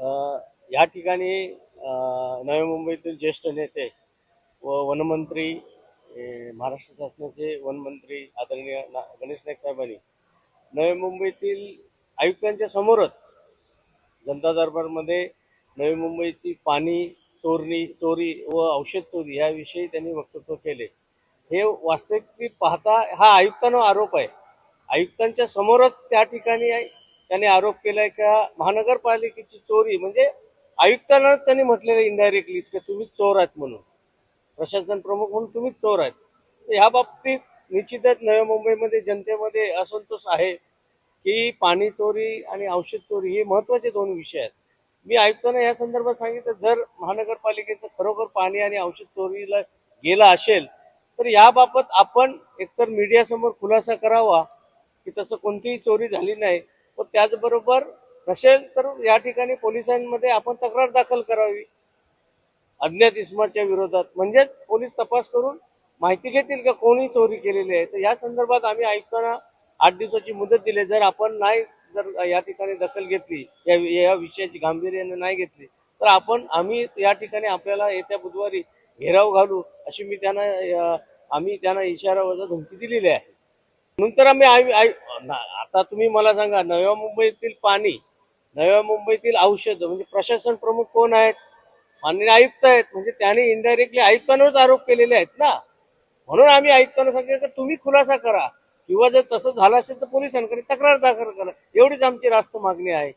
या ठिकाणी नवी मुंबईतील ज्येष्ठ नेते व वनमंत्री महाराष्ट्र शासनाचे वनमंत्री आदरणीय ना- गणेश नाईक साहेबांनी नवी मुंबईतील आयुक्तांच्या समोरच जनता दरबारमध्ये नवी मुंबईची पाणी चोरणी चोरी व औषध चोरी याविषयी त्यांनी वक्तव्य केले. हे वास्तविक पाहता हा आयुक्तांवर आरोप आहे. आयुक्तांच्या समोरच त्या ठिकाणी त्यांनी आरोप केलाय का महानगरपालिकेची चोरी म्हणजे आयुक्तांना त्यांनी म्हटलेलं इनडायरेक्टलीच की तुम्ही चोर आहात म्हणून. प्रशासन प्रमुख म्हणून तुम्हीच चोर आहेत. तर ह्या बाबतीत निश्चितच नव्या मुंबईमध्ये जनतेमध्ये असंतोष आहे की पाणी चोरी आणि औषध चोरी हे महत्त्वाचे दोन विषय आहेत. मी आयुक्तांना या संदर्भात सांगितलं जर महानगरपालिकेचं खरोखर पाणी आणि औषध चोरीला गेलं असेल तर याबाबत आपण एकतर मीडियासमोर खुलासा करावा की तसं कोणतीही चोरी झाली नाही व त्याचबरोबर नसेल तर या ठिकाणी पोलिसांमध्ये आपण तक्रार दाखल करावी. अज्ञात इसमाच्या विरोधात. म्हणजेच पोलीस तपास करून माहिती घेतील का कोणी चोरी केलेली आहे? तर या संदर्भात आम्ही आयुक्तांना आठ दिवसाची मुदत दिली. जर आपण नाही जर या ठिकाणी दखल घेतली या या विषयाची गांभीर्याने नाही घेतली तर आपण आम्ही या ठिकाणी आपल्याला येत्या बुधवारी घेराव घालू अशी मी त्यांना आम्ही त्यांना इशारा वजा धमकी दिलेली आहे. नंतर आम्ही आता तुम्ही मला सांगा नव्या मुंबईतील पाणी नव्या मुंबईतील औषध म्हणजे प्रशासन प्रमुख कोण आहेत? माननीय आयुक्त आहेत म्हणजे त्यांनी इनडायरेक्टली आयुक्तांवरच आरोप केलेले आहेत ना. म्हणून आम्ही आयुक्तांना सांगितलं की तुम्ही खुलासा करा. किंवा जर तसं झालं असेल तर पोलिसांकडे तक्रार दाखल करा. एवढीच आमची रास्त मागणी आहे.